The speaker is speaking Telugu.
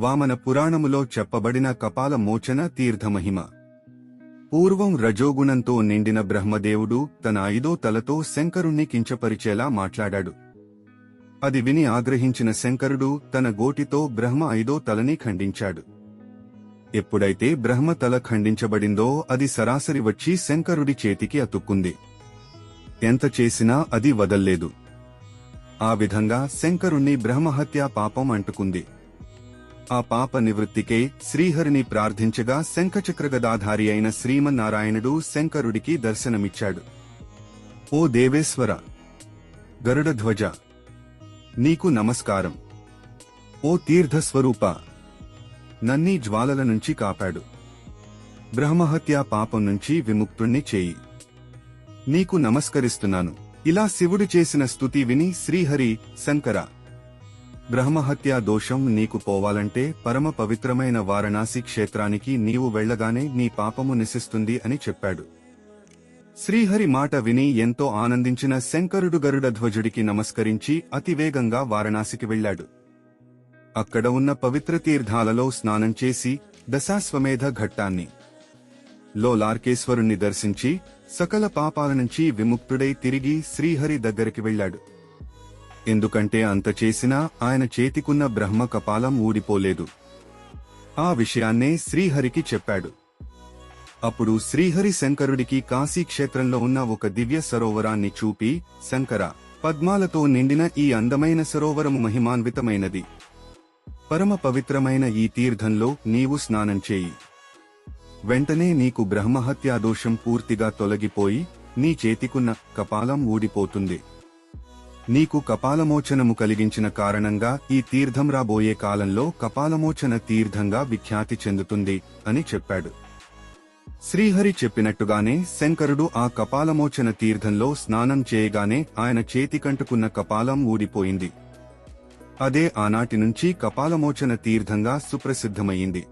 వామన పురాణములో చెప్పబడిన కపాల మోచన తీర్థమహిమ. పూర్వం రజోగుణంతో నిండిన బ్రహ్మదేవుడు తన ఐదో తలతో శంకరుణ్ణి కించపరిచేలా మాట్లాడాడు. అది విని ఆగ్రహించిన శంకరుడు తన గోటితో బ్రహ్మ ఐదో తలని ఖండించాడు. ఎప్పుడైతే బ్రహ్మ తల ఖండించబడిందో అది సరాసరి వచ్చి శంకరుడి చేతికి అతుక్కుంది. ఎంత చేసినా అది వదల్లేదు. ఆ విధంగా శంకరుణ్ణి బ్రహ్మహత్యా పాపం అంటుకుంది. ఆ పాప నివృత్తికే శ్రీహరిని ప్రార్థించగా శంఖచక్రగదాధారి అయిన శ్రీమన్నారాయణుడు శంకరుడికి దర్శనమిచ్చాడు. ఓ దేవేశ్వర గరుడధ్వజ నీకు నమస్కారం. ఓ తీర్థస్వరూప నన్నీ జ్వాలల నుంచి కాపాడు. బ్రహ్మహత్యా పాపం నుంచి విముక్తుణ్ణి చేయి. నీకు నమస్కరిస్తున్నాను. ఇలా శివుడు చేసిన స్తుతి విని శ్రీహరి శంకర బ్రహ్మహత్యా దోషం నీకు పోవాలంటే పరమ పవిత్రమైన వారణాసి క్షేత్రానికి నీవు వెళ్ళగానే నీ పాపము నిశిస్తుంది అని చెప్పాడు. శ్రీహరి మాట విని ఎంతో ఆనందించిన శంకరుడు గరుడ ధ్వజుడికి నమస్కరించి అతివేగంగా వారణాసికి వెళ్ళాడు. అక్కడ ఉన్న పవిత్ర తీర్థాలలో స్నానం చేసి దశాశ్వమేధ ఘట్టాన్ని లో లార్కేశ్వరుణ్ణి దర్శించి సకల పాపాల నుంచి విముక్తుడై తిరిగి శ్రీహరి దగ్గరికి వెళ్ళాడు. ఎందుకంటే అంత చేసినా ఆయన చేతికున్న బ్రహ్మ కపాలం ఊడిపోలేదు. ఆ విషయాన్నే శ్రీహరికి చెప్పాడు. అప్పుడు శ్రీహరి శంకరుడికి కాశీ క్షేత్రంలో ఉన్న ఒక దివ్య సరోవరాన్ని చూపి శంకర పద్మాలతో నిండిన ఈ అందమైన సరోవరము మహిమాన్వితమైనది. పరమ పవిత్రమైన ఈ తీర్థంలో నీవు స్నానం చేయి. వెంటనే నీకు బ్రహ్మహత్యా దోషం పూర్తిగా తొలగిపోయి నీ చేతికున్న కపాలం ఊడిపోతుంది. నీకు కపాలమోచనము కలిగించిన కారణంగా ఈ తీర్థం రాబోయే కాలంలో కపాలమోచన తీర్థంగా విఖ్యాతి చెందుతుంది అని చెప్పాడు. శ్రీహరి చెప్పినట్టుగానే శంకరుడు ఆ కపాలమోచన తీర్థంలో స్నానం చేయగానే ఆయన చేతికంటుకున్న కపాలం ఊడిపోయింది. అదే ఆనాటి నుంచి కపాలమోచన తీర్థంగా సుప్రసిద్ధమయ్యింది